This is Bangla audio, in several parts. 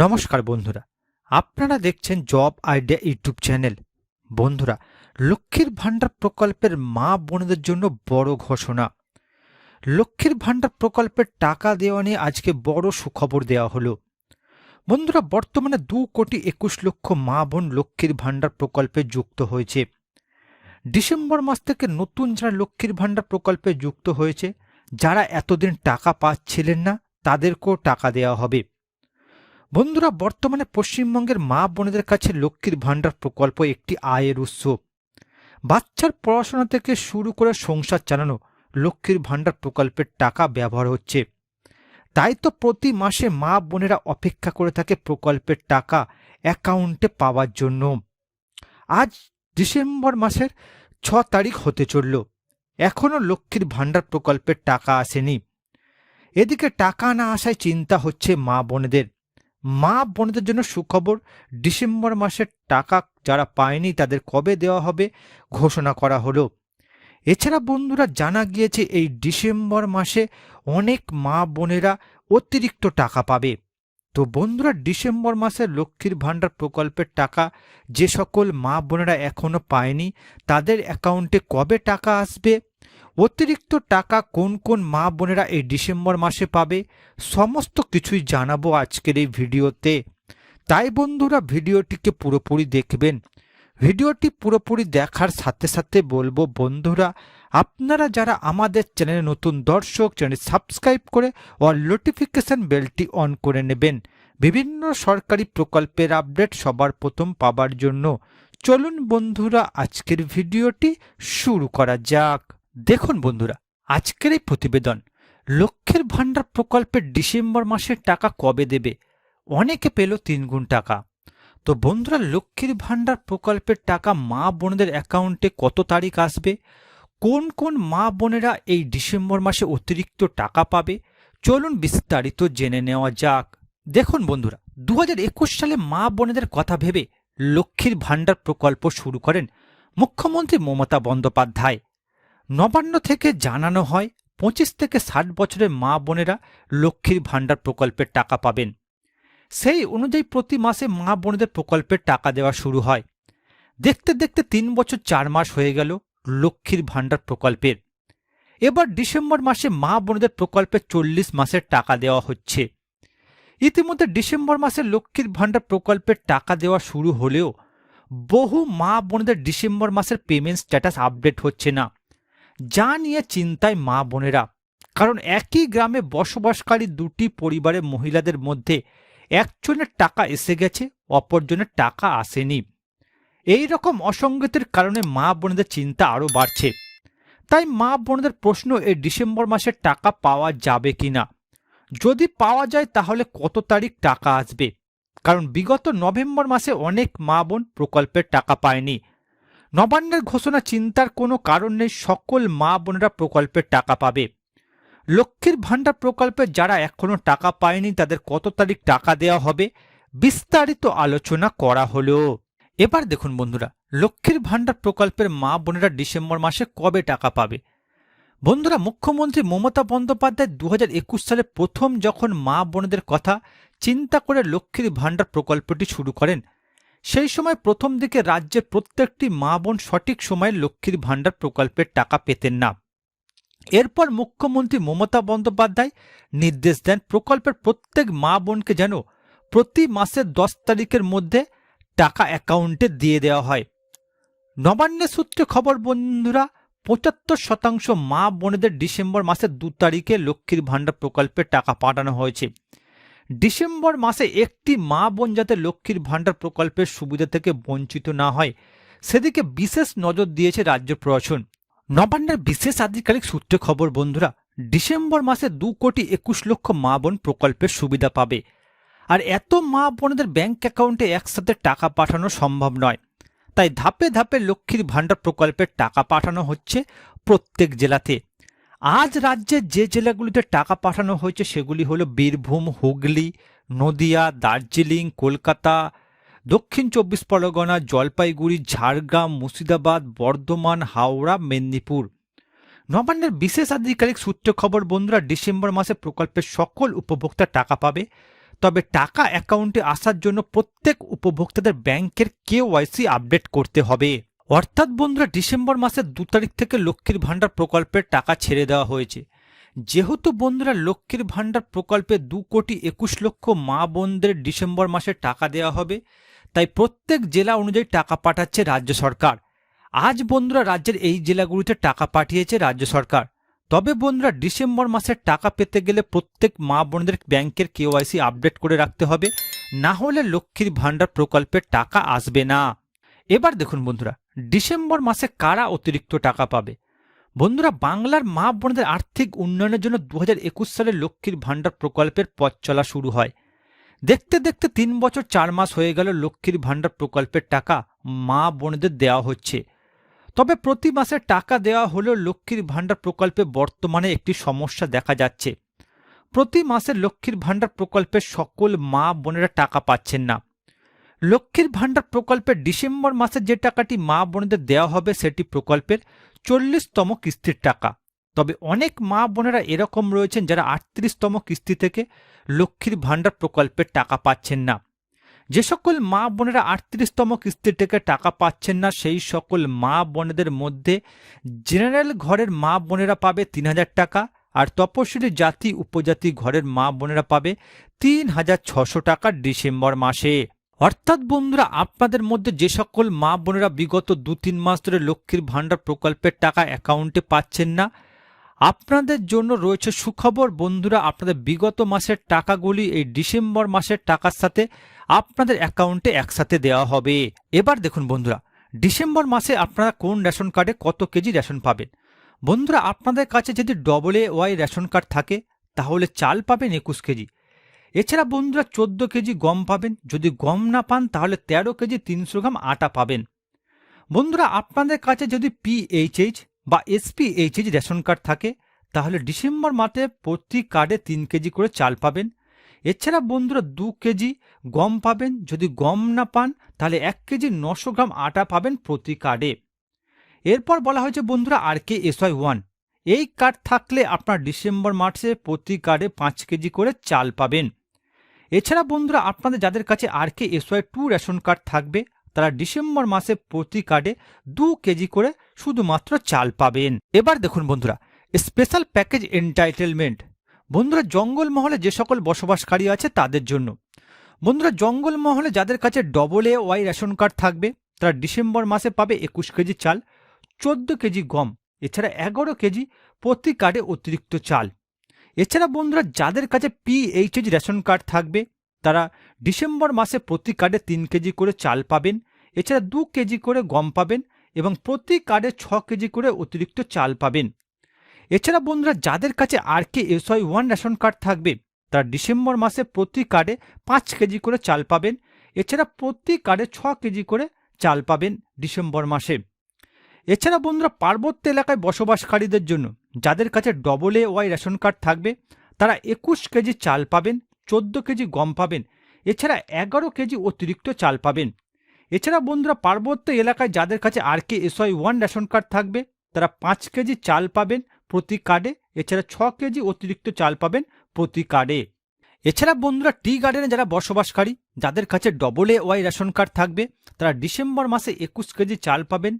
নমস্কার বন্ধুরা, আপনারা দেখছেন জব আইডিয়া ইউটিউব চ্যানেল। বন্ধুরা, লক্ষ্মীর ভাণ্ডার প্রকল্পের মা বোনদের জন্য বড় ঘোষণা। লক্ষ্মীর ভাণ্ডার প্রকল্পের টাকা দেওয়া নিয়ে আজকে বড় সুখবর দেওয়া হলো। বন্ধুরা, বর্তমানে দু কোটি একুশ লক্ষ মা বোন লক্ষ্মীর ভাণ্ডার প্রকল্পে যুক্ত হয়েছে। ডিসেম্বর মাস থেকে নতুন যারা লক্ষ্মীর ভাণ্ডার প্রকল্পে যুক্ত হয়েছে, যারা এতদিন টাকা পাচ্ছিলেন না, তাদেরকেও টাকা দেওয়া হবে। বন্ধুরা, বর্তমানে পশ্চিমবঙ্গের মা বোনেদের কাছে লক্ষ্মীর ভাণ্ডার প্রকল্প একটি আয়ের উৎস। বাচ্চার পড়াশোনা থেকে শুরু করে সংসার চালানো লক্ষ্মীর ভাণ্ডার প্রকল্পের টাকা ব্যবহার হচ্ছে। তাই তো প্রতি মাসে মা বোনেরা অপেক্ষা করে থাকে প্রকল্পের টাকা অ্যাকাউন্টে পাওয়ার জন্য। আজ ডিসেম্বর মাসের ছ তারিখ হতে চলল। এখনও লক্ষ্মীর ভাণ্ডার প্রকল্পের টাকা আসেনি। এদিকে টাকা না আসায় চিন্তা হচ্ছে মা বোনেদের। মা বোনদের জন্য সুখবর, ডিসেম্বর মাসের টাকা যারা পায়নি তাদের কবে দেওয়া হবে ঘোষণা করা হলো। এছাড়া বন্ধুরা জানা গিয়েছে এই ডিসেম্বর মাসে অনেক মা বোনেরা অতিরিক্ত টাকা পাবে। তো বন্ধুরা, ডিসেম্বর মাসে লক্ষ্মীর ভাণ্ডার প্রকল্পের টাকা যে সকল মা বোনেরা এখনও পায়নি, তাদের অ্যাকাউন্টে কবে টাকা আসবে? অতিরিক্ত টাকা কোন কোন মা বোনেরা এই ডিসেম্বর মাসে পাবে, সমস্ত কিছুই জানাব আজকের এই ভিডিওতে। তাই বন্ধুরা, ভিডিওটিকে পুরোপুরি দেখবেন। ভিডিওটি পুরোপুরি দেখার সাথে সাথে বলব, বন্ধুরা, আপনারা যারা আমাদের চ্যানেলে নতুন দর্শক, চ্যানেল সাবস্ক্রাইব করে ও নোটিফিকেশান বেলটি অন করে নেবেন। বিভিন্ন সরকারি প্রকল্পের আপডেট সবার প্রথম পাবার জন্য। চলুন বন্ধুরা, আজকের ভিডিওটি শুরু করা যাক। দেখুন বন্ধুরা, আজকের এই প্রতিবেদন লক্ষ্যের ভাণ্ডার প্রকল্পের ডিসেম্বর মাসের টাকা কবে দেবে? অনেকে পেল তিনগুণ টাকা। তো বন্ধুরা, লক্ষ্মীর ভাণ্ডার প্রকল্পের টাকা মা বোনদের অ্যাকাউন্টে কত তারিখ আসবে? কোন কোন মা বোনেরা এই ডিসেম্বর মাসে অতিরিক্ত টাকা পাবে? চলুন বিস্তারিত জেনে নেওয়া যাক। দেখুন বন্ধুরা দু হাজার একুশ সালে মা বোনেদের কথা ভেবে লক্ষ্মীর ভাণ্ডার প্রকল্প শুরু করেন মুখ্যমন্ত্রী মমতা বন্দ্যোপাধ্যায়। নবান্ন থেকে জানানো হয়, পঁচিশ থেকে ষাট বছরের মা বোনেরা লক্ষ্মীর ভাণ্ডার প্রকল্পের টাকা পাবেন। সেই অনুযায়ী প্রতি মাসে মা বোনেদের প্রকল্পের টাকা দেওয়া শুরু হয়। দেখতে দেখতে তিন বছর চার মাস হয়ে গেল লক্ষ্মীর ভাণ্ডার প্রকল্পের। এবার ডিসেম্বর মাসে মা বোনেদের প্রকল্পে চল্লিশ মাসের টাকা দেওয়া হচ্ছে। ইতিমধ্যে ডিসেম্বর মাসে লক্ষ্মীর ভাণ্ডার প্রকল্পের টাকা দেওয়া শুরু হলেও বহু মা বোনেদের ডিসেম্বর মাসের পেমেন্ট স্ট্যাটাস আপডেট হচ্ছে না। যা নিয়ে চিন্তায় মা বোনেরা। কারণ একই গ্রামে বসবাসকারী দুটি পরিবারের মহিলাদের মধ্যে একজনের টাকা এসে গেছে, অপরজনের টাকা আসেনি। এই রকম অসঙ্গতির কারণে মা বোনেদের চিন্তা আরও বাড়ছে। তাই মা বোনদের প্রশ্ন, এই ডিসেম্বর মাসের টাকা পাওয়া যাবে কি না যদি পাওয়া যায়, তাহলে কত তারিখ টাকা আসবে? কারণ বিগত নভেম্বর মাসে অনেক মা বোন প্রকল্পের টাকা পায়নি। নবান্নের ঘোষণা চিন্তার কোনো কারণ নেই, সকল মা বোনেরা প্রকল্পের টাকা পাবে। লক্ষ্মীর ভাণ্ডার প্রকল্পে যারা এখনও টাকা পায়নি, তাদের কত তারিখ টাকা দেওয়া হবে, বিস্তারিত আলোচনা করা হলো। এবার দেখুন বন্ধুরা, লক্ষ্মীর ভাণ্ডার প্রকল্পের মা বোনেরা ডিসেম্বর মাসে কবে টাকা পাবে? বন্ধুরা, মুখ্যমন্ত্রী মমতা বন্দ্যোপাধ্যায় দু হাজার একুশ সালে প্রথম যখন মা বোনদের কথা চিন্তা করে লক্ষ্মীর ভাণ্ডার প্রকল্পটি শুরু করেন সেই সময় প্রথম দিকে রাজ্যের প্রত্যেকটি মা বোন সঠিক সময়ে লক্ষ্মীর ভাণ্ডার প্রকল্পের টাকা পেতেন না। এরপর মুখ্যমন্ত্রী মমতা বন্দ্যোপাধ্যায় নির্দেশ দেন প্রকল্পের প্রত্যেক মা বোনকে যেন প্রতি মাসের দশ তারিখের মধ্যে টাকা অ্যাকাউন্টে দিয়ে দেওয়া হয়। নবান্নের সূত্রে খবর, বন্ধুরা, পঁচাত্তর শতাংশ মা বোনেদের ডিসেম্বর মাসের দু তারিখে লক্ষ্মীর ভাণ্ডার প্রকল্পে টাকা পাঠানো হয়েছে। ডিসেম্বর মাসে একটি মা বোন যাতে লক্ষ্মীর ভাণ্ডার প্রকল্পের সুবিধা থেকে বঞ্চিত না হয়, সেদিকে বিশেষ নজর দিয়েছে রাজ্য প্রশাসন। নবান্নের বিশেষ আধিকারিক সূত্রে খবর, বন্ধুরা, ডিসেম্বর মাসে দু কোটি একুশ লক্ষ মা বোন প্রকল্পের সুবিধা পাবে। আর এত মা বোনদের ব্যাংক অ্যাকাউন্টে একসাথে টাকা পাঠানো সম্ভব নয়। তাই ধাপে ধাপে লক্ষ্মীর ভাণ্ডার প্রকল্পের টাকা পাঠানো হচ্ছে প্রত্যেক জেলাতে। আজ রাজ্যের যে জেলাগুলিতে টাকা পাঠানো হয়েছে সেগুলি হলো বীরভূম, হুগলি, নদিয়া, দার্জিলিং, কলকাতা, দক্ষিণ চব্বিশ পরগনা, জলপাইগুড়ি, ঝাড়গ্রাম, মুর্শিদাবাদ, বর্ধমান, হাওড়া, মেদিনীপুর। নবান্নের বিশেষ আধিকারিক সূত্রে খবর, বন্ধুরা, ডিসেম্বর মাসে প্রকল্পের সকল উপভোক্তা টাকা পাবে। তবে টাকা অ্যাকাউন্টে আসার জন্য প্রত্যেক উপভোক্তাদের ব্যাংকের কেওয়াইসি আপডেট করতে হবে। অর্থাৎ বন্ধুরা, ডিসেম্বর মাসের দু তারিখ থেকে লক্ষ্মীর ভাণ্ডার প্রকল্পের টাকা ছেড়ে দেওয়া হয়েছে। যেহেতু বন্ধুরা, লক্ষ্মীর ভাণ্ডার প্রকল্পে দু কোটি একুশ লক্ষ মা বোনদের ডিসেম্বর মাসে টাকা দেওয়া হবে, তাই প্রত্যেক জেলা অনুযায়ী টাকা পাঠাচ্ছে রাজ্য সরকার। আজ বন্ধুরা, রাজ্যের এই জেলাগুলিতে টাকা পাঠিয়েছে রাজ্য সরকার। তবে বন্ধুরা, ডিসেম্বর মাসের টাকা পেতে গেলে প্রত্যেক মা বোনদের ব্যাংকের কেওয়াইসি আপডেট করে রাখতে হবে, না হলে লক্ষ্মীর ভাণ্ডার প্রকল্পের টাকা আসবে না। এবার দেখুন বন্ধুরা ডিসেম্বর মাসে কারা অতিরিক্ত টাকা পাবে? বন্ধুরা, বাংলার মা বোনদের আর্থিক উন্নয়নের জন্য দু হাজার একুশ সালে লক্ষ্মীর ভাণ্ডার প্রকল্পের পথ চলা শুরু হয়। দেখতে দেখতে তিন বছর চার মাস হয়ে গেল লক্ষ্মীর ভাণ্ডার প্রকল্পের টাকা মা বোনদের দেওয়া হচ্ছে। তবে প্রতি মাসে টাকা দেওয়া হলেও লক্ষ্মীর ভাণ্ডার প্রকল্পে বর্তমানে একটি সমস্যা দেখা যাচ্ছে। প্রতি মাসে লক্ষ্মীর ভাণ্ডার প্রকল্পের সকল মা বোনেরা টাকা পাচ্ছেন না। লক্ষ্মীর ভাণ্ডার প্রকল্পের ডিসেম্বর মাসে যে টাকাটি মা বোনেদের দেওয়া হবে সেটি প্রকল্পের চল্লিশতম কিস্তির টাকা। তবে অনেক মা বোনেরা এরকম রয়েছেন যারা আটত্রিশতম কিস্তি থেকে লক্ষ্মীর ভাণ্ডার প্রকল্পের টাকা পাচ্ছেন না। যে সকল মা বোনেরা আটত্রিশতম কিস্তির থেকে টাকা পাচ্ছেন না, সেই সকল মা বোনেদের মধ্যে জেনারেল ঘরের মা বোনেরা পাবে তিন হাজার টাকা আর তপশিলি জাতি, উপজাতি ঘরের মা বোনেরা পাবে তিন হাজার ছশো টাকা ডিসেম্বর মাসে। অর্থাৎ বন্ধুরা, আপনাদের মধ্যে যে সকল মা বোনেরা বিগত দু তিন মাস ধরে লক্ষ্মীর ভাণ্ডার প্রকল্পের টাকা অ্যাকাউন্টে পাচ্ছেন না, আপনাদের জন্য রয়েছে সুখবর। বন্ধুরা, আপনাদের বিগত মাসের টাকাগুলি এই ডিসেম্বর মাসের টাকার সাথে আপনাদের অ্যাকাউন্টে একসাথে দেওয়া হবে। এবার দেখুন বন্ধুরা, ডিসেম্বর মাসে আপনারা কোন রেশন কার্ডে কত কেজি রেশন পাবেন? বন্ধুরা, আপনাদের কাছে যদি double A Y ration card থাকে, তাহলে চাল পাবেন একুশ কেজি। এছাড়া বন্ধুরা চোদ্দ কেজি গম পাবেন। যদি গম না পান, তাহলে তেরো কেজি তিনশো গ্রাম আটা পাবেন। বন্ধুরা, আপনাদের কাছে যদি পিএইচএইচ বা এসপিএইচএইচ রেশন কার্ড থাকে, তাহলে ডিসেম্বর মাসে প্রতি কার্ডে তিন কেজি করে চাল পাবেন। এছাড়া বন্ধুরা, দু কেজি গম পাবেন। যদি গম না পান, তাহলে এক কেজি নশো গ্রাম আটা পাবেন প্রতি কার্ডে। এরপর বলা হয়েছে, বন্ধুরা, আর কে এসওয়াই ওয়ান। এই কার্ড থাকলে আপনার ডিসেম্বর মাসে প্রতি কার্ডে পাঁচ কেজি করে চাল পাবেন। এছাড়া বন্ধুরা, আপনাদের যাদের কাছে R K SY two ration card থাকবে, তারা ডিসেম্বর মাসে প্রতি কার্ডে দু কেজি করে শুধুমাত্র চাল পাবেন। এবার দেখুন বন্ধুরা স্পেশাল প্যাকেজ এন্টাইটেলমেন্ট বন্ধুরা জঙ্গলমহলে যে সকল বসবাসকারী আছে তাদের জন্য। বন্ধুরা জঙ্গলমহলে যাদের কাছে double A Y ration card থাকবে, তারা ডিসেম্বর মাসে পাবে একুশ কেজি চাল, চোদ্দ কেজি গম, এছাড়া এগারো কেজি প্রতি কার্ডে অতিরিক্ত চাল। এছাড়া বন্ধুরা, যাদের কাছে পিএইচএইচ রেশন কার্ড থাকবে, তারা ডিসেম্বর মাসে প্রতি কার্ডে তিন কেজি করে চাল পাবেন। এছাড়া দু কেজি করে গম পাবেন এবং প্রতি কার্ডে ছ কেজি করে অতিরিক্ত চাল পাবেন। এছাড়া বন্ধুরা, যাদের কাছে R K SY one ration card থাকবে, তারা ডিসেম্বর মাসে প্রতি কার্ডে পাঁচ কেজি করে চাল পাবেন। এছাড়া প্রতি কার্ডে ছ কেজি করে চাল পাবেন ডিসেম্বর মাসে। এছাড়া বন্ধুরা পার্বত্য এলাকায় বসবাসকারীদের জন্য, যাদের কাছে double A Y ration card থাকবে, তারা একুশ কেজি চাল পাবেন, চোদ্দ কেজি গম পাবেন, এছাড়া এগারো কেজি অতিরিক্ত চাল পাবেন। এছাড়া বন্ধুরা পার্বত্য এলাকায় যাদের কাছে R K SY one ration card থাকবে, তারা পাঁচ কেজি চাল পাবেন প্রতি কার্ডে এছাড়া ছ কেজি অতিরিক্ত চাল পাবেন প্রতি কার্ডে এছাড়া বন্ধুরা টি গার্ডেনে যারা বসবাসকারী, যাদের কাছে double A Y ration card থাকবে, তারা ডিসেম্বর মাসে একুশ কেজি চাল পাবেন,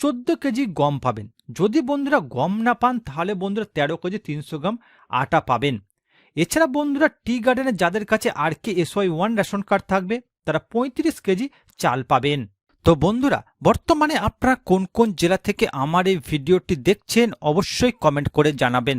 চোদ্দ কেজি গম পাবেন। যদি বন্ধুরা গম না পান, তাহলে বন্ধুরা তেরো কেজি তিনশো গ্রাম আটা পাবেন। এছাড়া বন্ধুরা টি গার্ডেনে যাদের কাছে R K SY one ration card থাকবে, তারা পঁয়ত্রিশ কেজি চাল পাবেন। তো বন্ধুরা, বর্তমানে আপনারা কোন কোন জেলা থেকে আমার এই ভিডিওটি দেখছেন, অবশ্যই কমেন্ট করে জানাবেন।